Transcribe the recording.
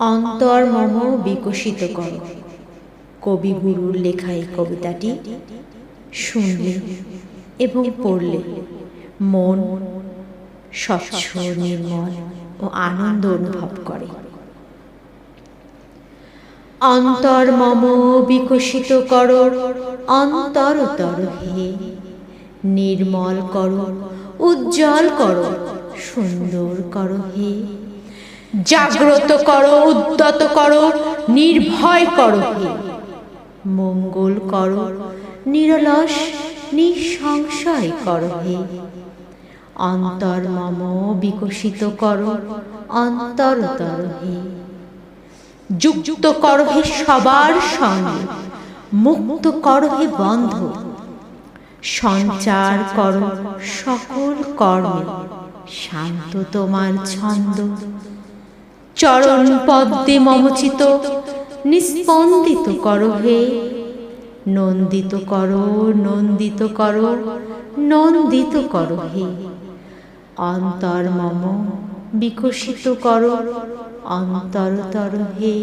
অন্তর মম বিকশিত কর। কবিগুরুর লেখা এই কবিতাটি শুনলে এবং পড়লে মন স্বচ্ছ, নির্মল ও আনন্দ অনুভব করে। অন্তর মম বিকশিত কর অন্তরতর হে। নির্মল কর, উজ্জ্বল কর, সুন্দর কর হে। জাগ্রত করো, উদ্যত করো, নির্ভয় করো মঙ্গল করো, নিরলস, নিঃসংশয় করো হে। অন্তর মম বিকশিত করো, অন্তরতর হে। যুক্ত করো হে সবার সঙ্গে, মুক্ত করো হে বন্ধ। সঞ্চার করো সকল কর্মে, শান্ত তোমার ছন্দ। চরণ পদ্মে মমচিত নিস্পন্দিত করো হে। নন্দিত কর নন্দিত কর নন্দিত কর হে। অন্তর মম বিকশিত করো, অন্তরতর হে।